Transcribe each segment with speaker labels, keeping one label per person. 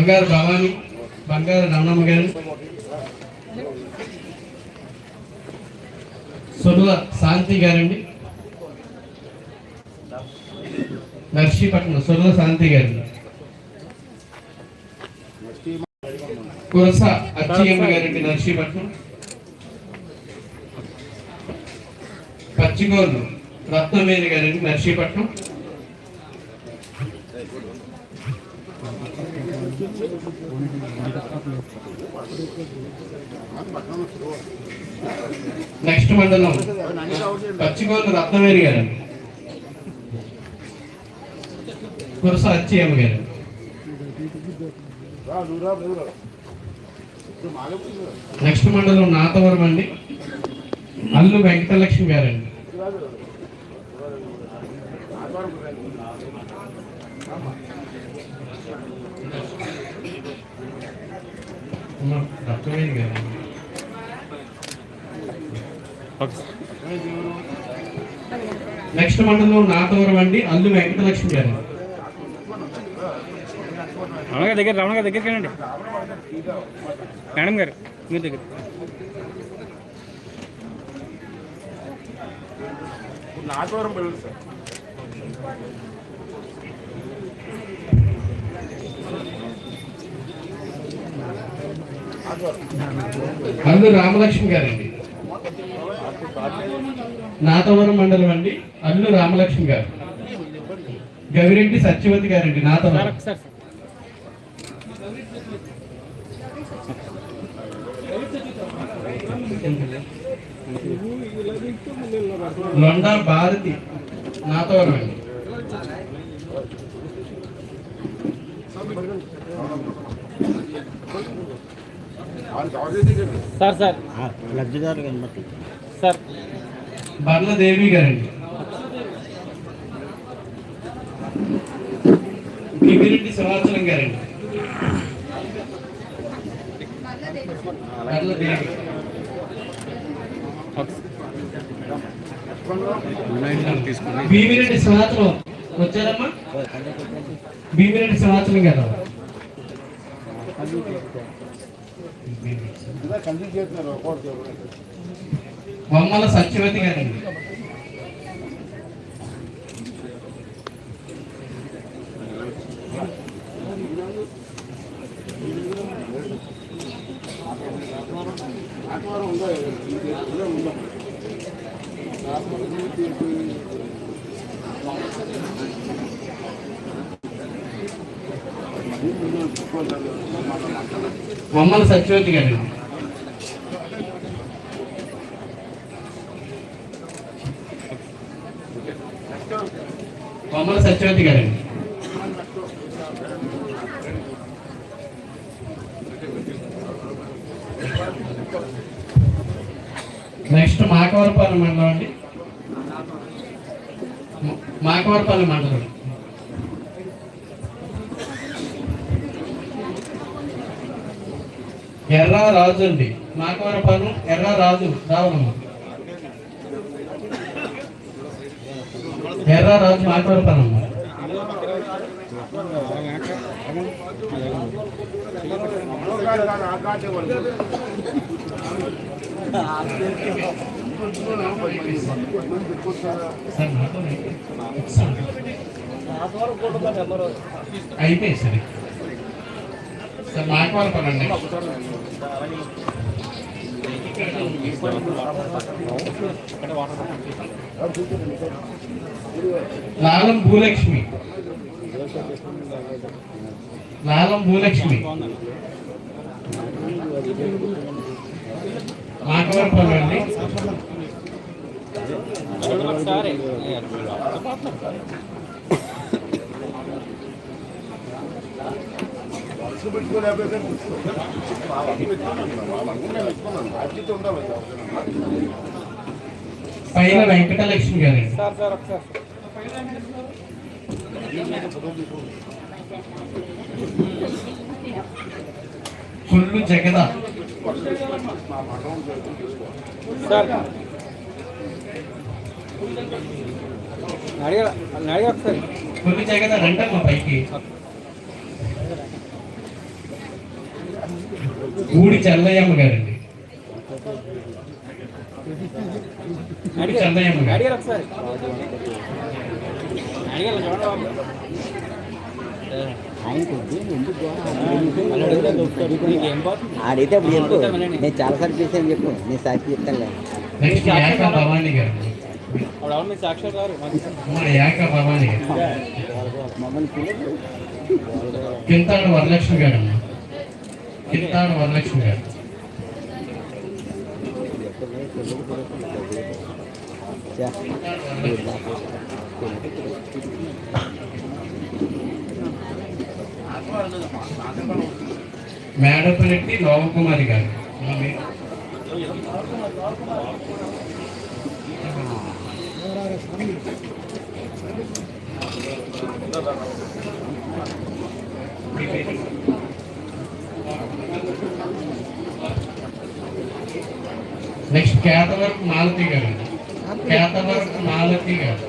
Speaker 1: బంగారు భవాని బంగారు రమణమ్మ గారు సుర్ల శాంతి గారండి. నర్సీపట్నం సుర్ల శాంతి గారండి కురస అచ్చయ్యమ్మ గారండి నర్సీపట్నం. పచ్చిగోళ్ళు రత్నమేని గారండి నర్సీపట్నం. నెక్స్ట్ మండలం. పచ్చిగోలు రత్నవేణి గారు. కురస అచ్చియమ్మ గారు. నెక్స్ట్ మండలం నాతవరం అండి. అల్లు వెంకటలక్ష్మి గారండి. నెక్స్ట్ మండలం నాతవరం అండి అల్లు వెంకటలక్ష్మి గారు.
Speaker 2: రమణ గారి దగ్గర రమణ గారి దగ్గరికి వెళ్ళండి. మేడం గారు మీరు దగ్గర.
Speaker 3: నాగవరం పెళ్ళి సార్.
Speaker 1: అందు రామలక్ష్మి గారండి. నాతవరం మండలం అండి. అల్లు రామలక్ష్మి గారు. గవిరెడ్డి సత్యవతి గారండి నాతవరం. లొండా భారతి నాతవరం అండి.
Speaker 2: Sir sir.
Speaker 4: లబ్ధిదారులు కనబట్టి
Speaker 2: సార్.
Speaker 1: దేవి గారండి కిమిరెడ్డి సింహాచలం గారండి బర్ల దేవి. భీమిరెడ్డి సింహాచలం వచ్చారమ్మా? భీమిరెడ్డి సింహాచలం గారు. బొమ్మల సత్యవతి గారండి
Speaker 3: ఆత్మవారం ఉందా ఇదే ఉందా?
Speaker 1: బొమ్మల సత్యవతి గారు. బొమ్మల సత్యవతి గారు. నెక్స్ట్ మాకవరపాలెం మండలం అండి. మాకవరపల్లి మండలం. ఎర్రా రాజు అండి. మాకవరపల్లి ఎర్రా రాజు రావణమ్మ. ఎర్రా రాజు మాకవరపల్లి అమ్మ. అయిపోయి సరే. సార్ నాకు మాకవరపల్లి అండి. లాలం భూలక్ష్మి. లాలం భూలక్ష్మి. మాకవరపల్లి అండి.
Speaker 2: ఒకసారి
Speaker 3: ఉండాలి
Speaker 1: పైన వెంకటలక్ష్మి గారండి
Speaker 2: సార్ సార్ ఒకసారి.
Speaker 1: కుళ్ళు జగద.
Speaker 2: సార్
Speaker 1: కుళ్ళు జగద రండమ్మ పైకి. ఊడి చెల్లయ్యమ్మ గారండి. చెల్లయ్యమ్మ గారు.
Speaker 4: ఆడైతే అప్పుడు చెప్పు. నేను చాలాసార్లు చేశాను చెప్పు. నేను సాక్షి చెప్తాను
Speaker 1: భవానీ గారు.
Speaker 2: అప్పుడు అవును మీకు సాక్షాత్ గారు
Speaker 1: మన యాక భవానీ గారు
Speaker 4: మమ్మల్ని పిల్లలు
Speaker 1: కింతాడు వరలక్ష్మి గారు అమ్మ కింతాడు వరలక్ష్మి గారు మేడపరెడ్డి లోవకుమారి గారు ఆమె నెక్స్ట్ కేతవరకు మాలతి గారు కేతవరకు మాలతి గారు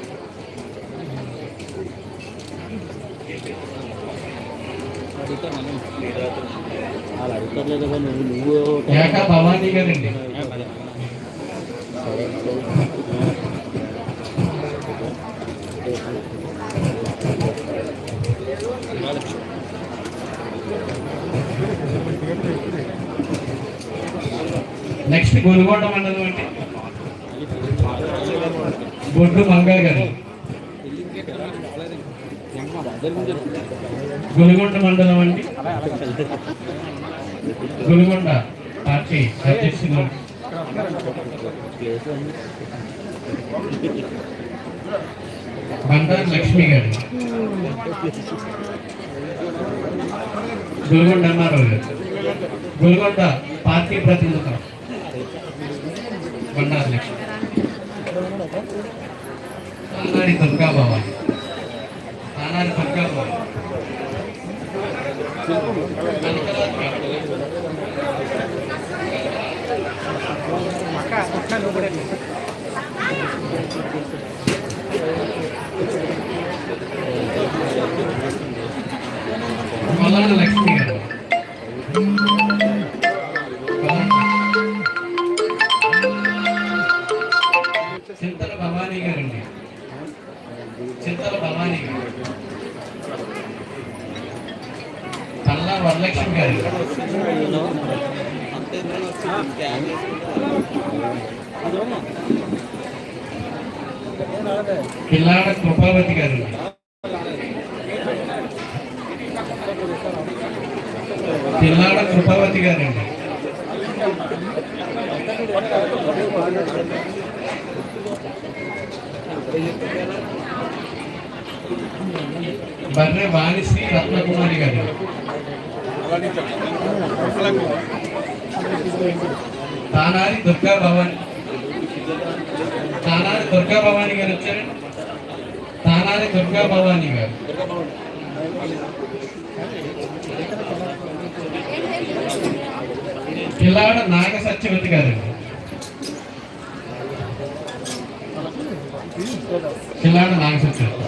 Speaker 4: వాళ్ళు అడుగుతారు కదా నువ్వు నువ్వు
Speaker 1: ఏక భవానీ గారండి నెక్స్ట్ గొలుగొండ మండలం అండి బొడ్డు మంగళ గారు. గొలుగొండ మండలం అండి గొలుగొండ పార్టీ అధ్యక్షులు. బండారు లక్ష్మి గారు. గొలుగొండ అన్నారు గారు. గొలుగొండ పార్టీ ప్రతినిధులు బండారు లక్ష్మి తానారి దుర్గా భవాని తానారి దుర్గా భవాని కొల్లాడ లక్ష్మి పిల్లాడ కృపావతి గారు. పిల్లాడ కృపావతి గారండి బర్రె వాణిశ్రీ రత్నకుమారి గారు. తానారి దుర్గా భవాని. తానారి దుర్గా భవాని గారు వచ్చారండి. తానారి దుర్గా భవాని గారు. పిల్లాడ నాగ సత్యవతి గారండి పిల్లాడ నాగ సత్యవతి.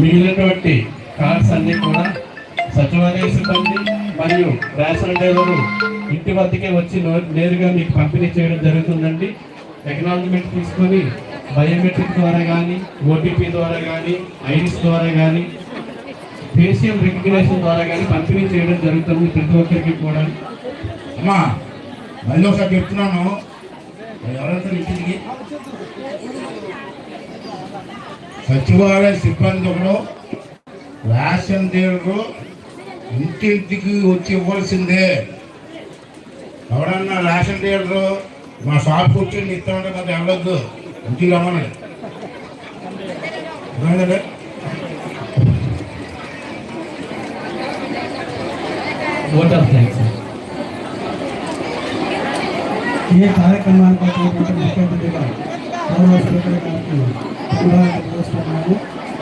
Speaker 1: మిగిలినటువంటి కార్డ్స్ అన్ని కూడా సచివాలయ సిబ్బంది మరియు రేషన్ డీలరు ఇంటి వద్దకే వచ్చి నేరుగా మీకు పంపిణీ చేయడం జరుగుతుందండి. టెక్నాలజీమెంట్ తీసుకొని బయోమెట్రిక్ ద్వారా కానీ ఓటీపీ ద్వారా కానీ ఐడిస్ ద్వారా కానీ ఫేషియల్ రికగ్నేషన్ ద్వారా కానీ పంపిణీ చేయడం జరుగుతుంది ప్రతి ఒక్కరికి కూడా.
Speaker 3: అమ్మా మళ్ళీ ఒకసారి చెప్తున్నాను. ఎవరైతే ఇంటికి సచివాలయ సిబ్బంది ఒకడు రేషన్ డీలరు ఇంటింటికి వచ్చి ఇవ్వాల్సిందే. ఎవడన్నా రేషన్ డీలరు మా షాప్కి వచ్చి ఇస్తామంటే మాకు వెళ్ళొద్దు ఇంటికి రమ్మని అర్థమైందండి?
Speaker 1: ఓట్ ఆఫ్ థ్యాంక్స్
Speaker 5: ఈ కార్యక్రమానికి వచ్చినటువంటి ముఖ్య అతిథిగా గౌరవ స్పీకర్ గారికి ధన్యవాదాలు